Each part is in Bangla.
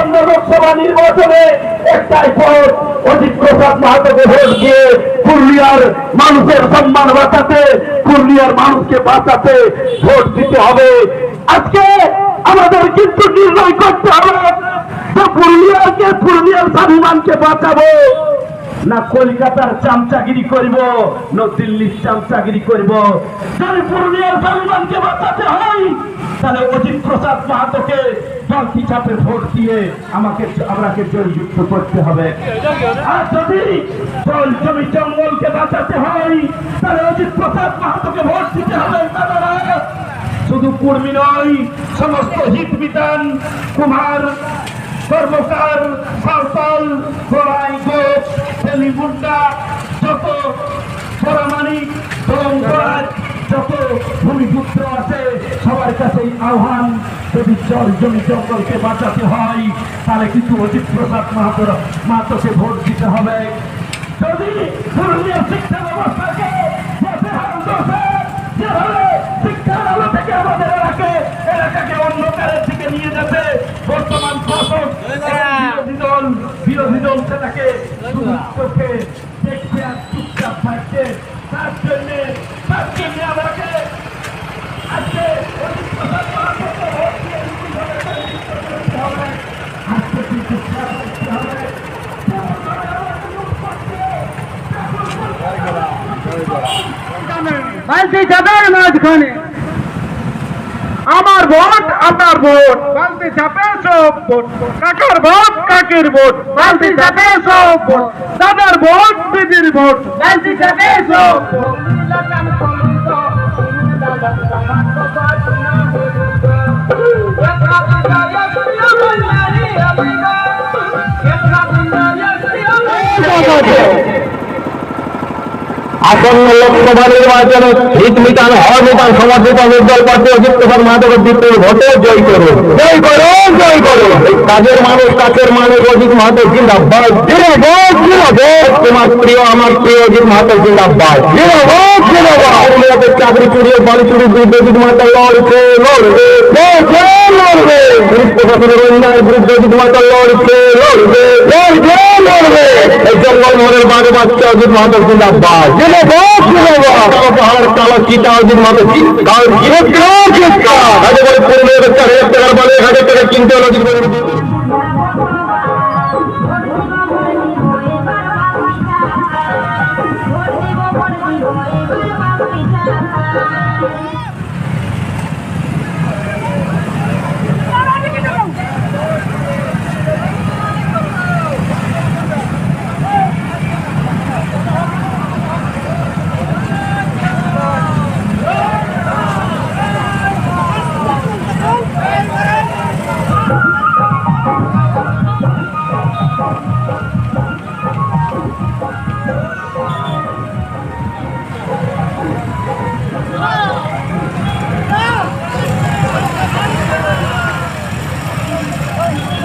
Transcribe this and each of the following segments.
আসন্ন লোকসভা নির্বাচনে একটাই পথ অজিত প্রসাদ মাহাতোকে ভোট দিয়ে পুরুলিয়ার মানুষের সম্মান বাঁচাতে, পুরুলিয়ার মানুষকে বাঁচাতে ভোট দিতে হবে। আজকে আমাদের কিন্তু নির্ণয় করতে হবে যে পুরুলিয়াকে, পুরুলিয়ার স্বাভিমানকে বাঁচাবো না কলকাতার চামচাগিরি করব, না দিল্লির চামচাগিরি করব। যদি পুরুলিয়ার স্বাভিমানকে বাঁচাতে হয়, তাহলে অজিত প্রসাদ মাহাতোকে দলকি চাপে ভোট দিয়ে আমাকে আমাকে জয়যুক্ত করতে হবে। আর যদি জল জমি জঙ্গলকে বাঁচাতে হয়, তাহলে অজিত প্রসাদ মাহাতোকে ভোট দিতে হবে শুধু কর্মী নয়, সমস্ত হিত বিধান কুমার, কর্মকার, সাঁওতাল, গোড়াই, গোপ তেলিমুন্ডা যত পরামানিক যত ভূমিপুত্র আছে সবার কাছেই আহ্বান যদি জল জমি জঙ্গলকে বাঁচাতে হয় তাহলে কিন্তু অজিত প্রসাদ মাহাতোর মাহাতোকে ভোট দিতে হবে। যদি পুরুলিয়ার শিক্ষা ব্যবস্থাকে প্রতিহার দোষে যেভাবে শিক্ষার আলো থেকে আমাদের এলাকাকে এলাকাকে অন্ধকারের দিকে নিয়ে যাবে বর্তমান শাসক বিরোধী দল বিরোধী দল সেটাকে শুধু চোখে দেখছে আর চুপচাপ থাকছে তার জন্যে তার জন্যে আমাকে আজকে অজিত প্রসাদ মাহাতোকে ভোট দিয়ে বিপুলভাবে জয়যুক্ত করতে হবে। আজকে কিন্তু খেয়াল রাখতে হবে। কেমন করে আমাকে লুট করছে, বালতি চাপের মাঝখানে। আমার ভোট, আপনার ভোট। বালতি চাপে সব ভোট। কাকার ভোট, কাকের ভোট। বালতি চাপে সব ভোট। দাদার ভোট, দিদির ভোট। বালতি চাপে সব ভোট। আসন্ন লোকসভা নির্বাচনে হিত মিটান হওয়ার মিটান সমর্থিত নির্দল প্রার্থী অজিত প্রসাদ মাধব বিপুল ভোটে জয় করুন। জয় করো জয় করো কাজের মানুষ, কাছের মানুষ, অজিত মাহাতো জিন্দাবাদ। জিন্দাবাদ জিন্দাবাদ। তোমার প্রিয়, আমার প্রিয় অজিত মাহাতো জিন্দাবাদ। জিন্দাবাদ জিন্দাবাদ। চাকরি চুরি বাড়ি চুরি অজিত মাহাতো লড়ছে লড়বে লড়বে পুলিশ প্রশাসনের অন্যায়ের বিরুদ্ধে মাহাতো লড়ছে লড়বে লড়ছে লড়বে এই জঙ্গল মহলের বাড়ি বাচ্চা অজিত মাহাতো জিন্দাবাদ জিন্দাবাদ জিন্দাবাদ পাহাড় কালো চিতা অজিত মাহাতো কাল চিৎকার চিৎকার হাজার করে পুরুলিয়াতে চার হাজার টাকার বলে এক হাজার টাকা কিনতে হলো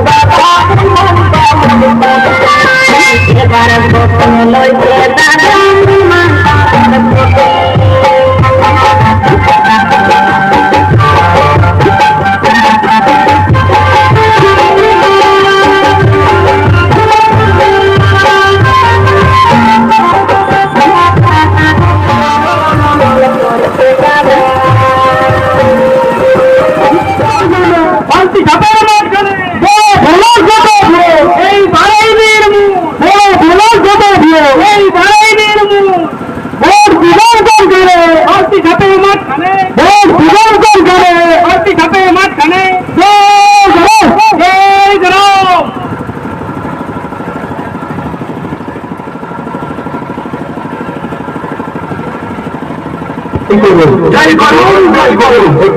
বালতি করুন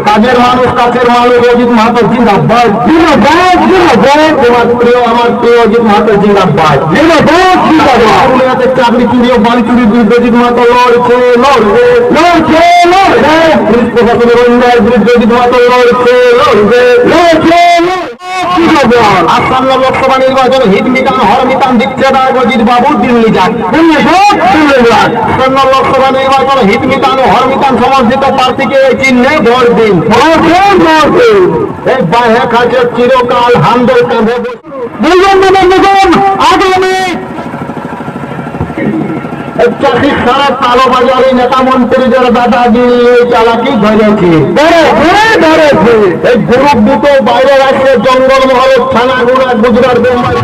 কাজের মানুষ কাছের মানুষ অজিত মাহাতো জিন্দাবাদ। জিন্দাবাদ জিন্দাবাদ। তোমার প্রিয় আমার প্রিয় অজিত মাহাতো জিন্দাবাদ। জিন্দাবাদ জিন্দাবাদ। পুরুলিয়াতে চাকরি চুরি ও বাড়ি চুরির বিরুদ্ধে অজিত মাহাতো লড়ছে লড়বে। লড়ছে লড়বে। পুলিশ প্রশাসনের অন্যায়ের বিরুদ্ধে অজিত মাহাতো লড়ছে লড়বে। লড়ছে। আসন্ন লোকসভা নির্বাচন, হিট মিটান হর মিটান দিচ্ছে না অজিত বাবু, দিল্লি যান। আসন্ন লোকসভা নির্বাচন, হিট মিটান হর মিটান সমর্থিত প্রার্থীকে এই চিহ্নে ভোট দিন। চিরকাল হান্দোল কাঁধে দুজন আগামী এই চাকরি সারা কালো বাজারে নেতা মন্ত্রীদের দাদাগিরি চালাকি ধরেছে ধরেছে এই গ্রুপ দুটো বাইরে রাখছে জঙ্গল মহল থানা গুড়া গুজরাট বোম্বাই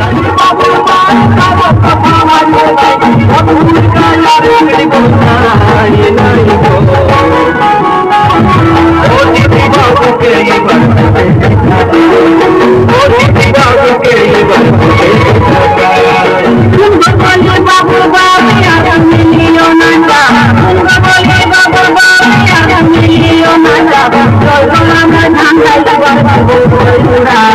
Thank you.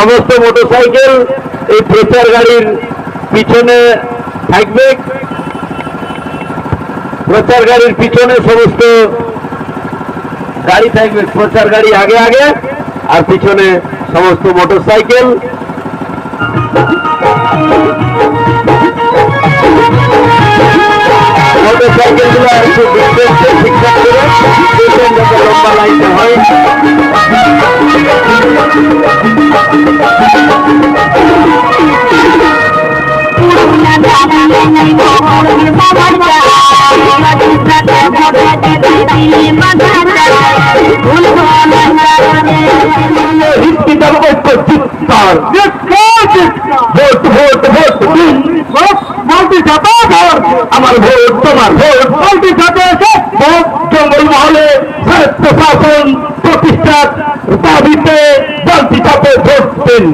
সমস্ত মোটরসাইকেল এই প্রচার গাড়ির পিছনে থাকবে। প্রচার গাড়ির পিছনে সমস্ত গাড়ি থাকবে। প্রচার গাড়ি আগে আগে, আর পিছনে সমস্ত মোটরসাইকেল। মোটরসাইকেলগুলো একটু লম্বা হয়। চিৎকার ভোট ভোট ভোট। বলতে যাতা আমার ভোট তোমার ভোট। বলতে যাতে ভোট জঙ্গল মহলে প্রশাসন প্রতিষ্ঠার দাবিতে বলতে যাতে ভোট দিন।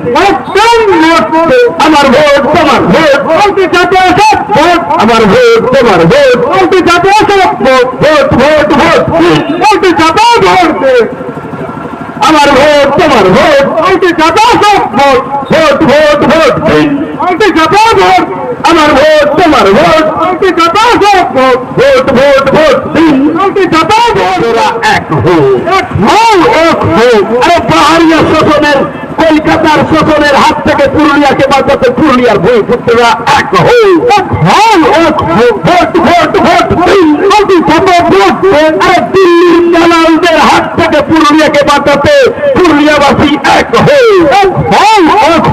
আমার ভোট তোমার ভোট। বলতে যাতে ভোট আমার ভোট তোমার ভোট। বলতে যাতে ভোট ভোট ভোট ভোট। বলতে যাতে ভোট আমার ভোট তোমার ভোট বলতে যাতা সব ভোট ভোট ভোট ভোট বলতে যাতা ভোট আমার ভোট তোমার ভোট বলতে যাতা সব ভোট ভোট ভোট ভোট বলতে যাতা ভোট এক হো এক হো এক হো কলকাতার শোষণের হাত থেকে পুরুলিয়াকে বাঁচাতে পুরুলিয়ার ভূমি পুত্ররা এক হো এক হো এক হো ভোট ভোট ভোট দিন বলতে যাতা ভোট আরে দিল্লির হাত থেকে পুরুলিয়াকে বাঁচাতে পুরুলিয়াবাসী এক হোক